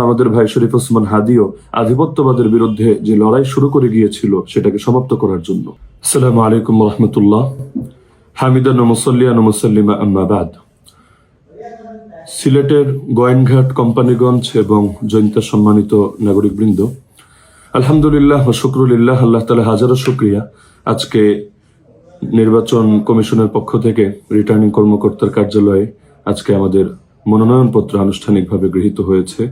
আমাদের ভাই শরীফ ওসমান হাদিও আধিপত্যবাদের বিরুদ্ধে যে লড়াই শুরু করে গিয়েছিল সেটাকে সমাপ্ত করার জন্য। আসসালামু আলাইকুম রহমতুল্লাহ। হামিদান ও মুসল্লিয়ান মুসল্লিমা আম্মাবাদ সিলেটের গোয়েনঘাট, কোম্পানিগঞ্জ এবং জৈন্তা সম্মানিত নাগরিকবৃন্দ, আলহামদুলিল্লাহ শুক্রুলিল্লাহ আল্লাহ তালা হাজারো শুক্রিয়া। আজকে নির্বাচন কমিশনের পক্ষ থেকে রিটার্নিং কর্মকর্তার কার্যালয়ে আজকে আমাদের মনোনয়নপত্র আনুষ্ঠানিকভাবে গৃহীত হয়েছে।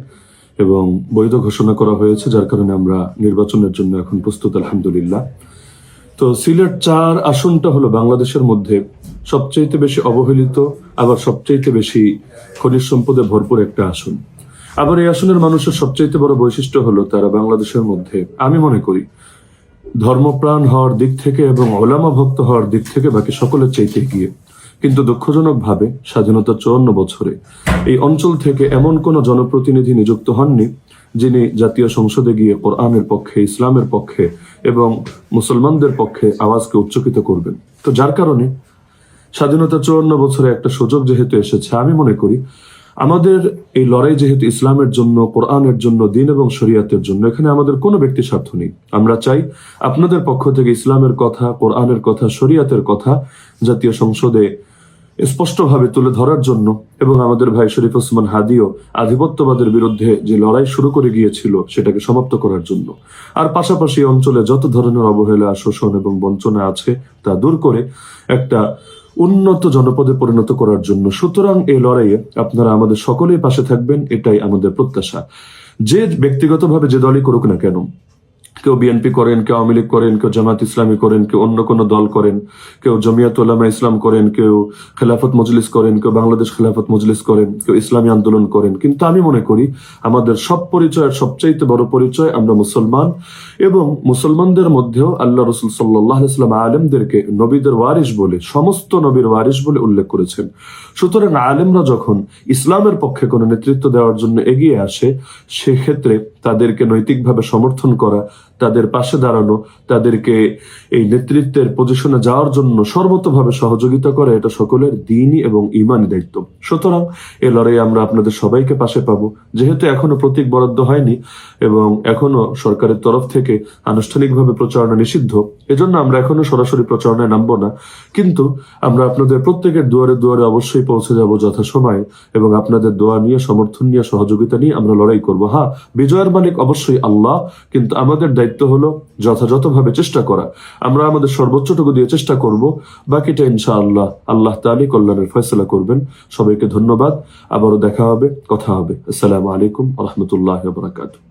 এবং বৈধ ঘোষণা করা হয়েছে, যার কারণে আমরা নির্বাচনের জন্য এখন প্রস্তুত, আলহামদুলিল্লাহ। তো সিলেট চার আসনটা হলো বাংলাদেশের মধ্যে সবচাইতে বেশি অবহেলিত, আবার সবচাইতে বেশি খনিজ সম্পদে ভরপুর একটা আসন। আবার এই আসনের মানুষের সবচাইতে বড় বৈশিষ্ট্য হলো তারা বাংলাদেশের মধ্যে, আমি মনে করি, ধর্মপ্রাণ হওয়ার দিক থেকে এবং ওলামা ভক্ত হওয়ার দিক থেকে বাকি সকলের চাইতে এগিয়ে। কিন্তু দুঃখজনক ভাবে স্বাধীনতার চুয়ান্ন বছরে এই অঞ্চল থেকে এমন কোন জনপ্রতিনিধি নিযুক্ত হননি, যিনি জাতীয় সংসদে গিয়ে কোরআনের পক্ষে, ইসলামের পক্ষে এবং মুসলমানদের পক্ষে আওয়াজকে উচ্চকিত করবেন। তো যার কারণে স্বাধীনতা চুয়ান্ন বছরে একটা সুযোগ যেহেতু এসেছে, আমি মনে করি আমাদের এই লড়াই যেহেতু ইসলামের জন্য, কোরআনের জন্য, দিন এবং শরিয়াতের জন্য, এখানে আমাদের কোনো ব্যক্তি স্বার্থ নেই। আমরা চাই আপনাদের পক্ষ থেকে ইসলামের কথা, কোরআনের কথা, শরিয়াতের কথা জাতীয় সংসদে স্পষ্টভাবে তুলে ধরার জন্য এবং আমাদের ভাই শরীফ ওসমান হাদিও আধিপত্যবাদের বিরুদ্ধে যে লড়াই শুরু করে গিয়েছিল সেটাকে সমাপ্ত করার জন্য। আর পাশাপাশি অঞ্চলে যত ধরনের অবহেলা, শোষণ এবং বঞ্চনা আছে তা দূর করে একটা উন্নত জনপদে পরিণত করার জন্য। সুতরাং এই লড়াইয়ে আপনারা আমাদের সকলেই পাশে থাকবেন, এটাই আমাদের প্রত্যাশা। যে ব্যক্তিগতভাবে যে দলই করুক না কেন কেউ বিএনপি করেন, কেউ আওয়ামী লীগ করেন, কেউ জামাত ইসলামী করেন, কেউ অন্য কোনো দল করেন, কেউ জমিয়াত ইসলাম করেন, কেউ খেলাফত মজলিস করেন, কেউ বাংলাদেশ খেলাফত মজলিস করেন, কেউ ইসলামী আন্দোলন করেন। কিন্তু আমি মনে করি আমাদের সব পরিচয়ের সবচাইতে বড় পরিচয় আমরা মুসলমান এবং মুসলমানদের মধ্যেও আল্লাহ রসুল সাল্লাহ ইসলাম আলেমদেরকে নবীদের ওয়ারিস বলে, সমস্ত নবীর ওয়ারিস বলে উল্লেখ করেছেন। সুতরাং আলেমরা যখন ইসলামের পক্ষে কোনো নেতৃত্ব দেওয়ার জন্য এগিয়ে আসে, সেক্ষেত্রে তাদেরকে নৈতিকভাবে সমর্থন করা তাদের পাশে দাঁড়ানো, তাদেরকে এই নেতৃত্বের পজিশনে যাওয়ার জন্য সর্বতভাবে সহযোগিতা করা এটা সকলের দিনই এবং ইমানই দায়িত্ব। সুতরাং এ লড়াই আমরা আপনাদের সবাইকে পাশে পাবো। যেহেতু এখনও প্রতীক বরাদ্দ হয়নি এবং এখনও সরকারের তরফ থেকে আনুষ্ঠানিকভাবে প্রচারণা নিষিদ্ধ, এজন্য আমরা এখনও সরাসরি প্রচারণায় নামবো না। কিন্তু আমরা আপনাদের প্রত্যেকের দুয়ারে দুয়ারে অবশ্যই পৌঁছে যাব যথাসময়ে এবং আপনাদের দোয়া নিয়ে, সমর্থন নিয়ে, সহযোগিতা নিয়ে আমরা লড়াই করব। হ্যাঁ বিজয়ের মালিক অবশ্যই আল্লাহ, কিন্তু আমাদের দায়িত্ব হলো যথাযথভাবে চেষ্টা করা। আমরা আমাদের সর্বোচ্চটুকু দিয়ে চেষ্টা করব। বাকিটা ইনশাআল্লাহ আল্লাহ আল্লাহ তালি কল্যাণের ফয়সলা করবেন। সবাইকে ধন্যবাদ। আবারও দেখা হবে, কথা হবে। আসসালামু আলাইকুম রহমতুল্লাহ বরাকাতু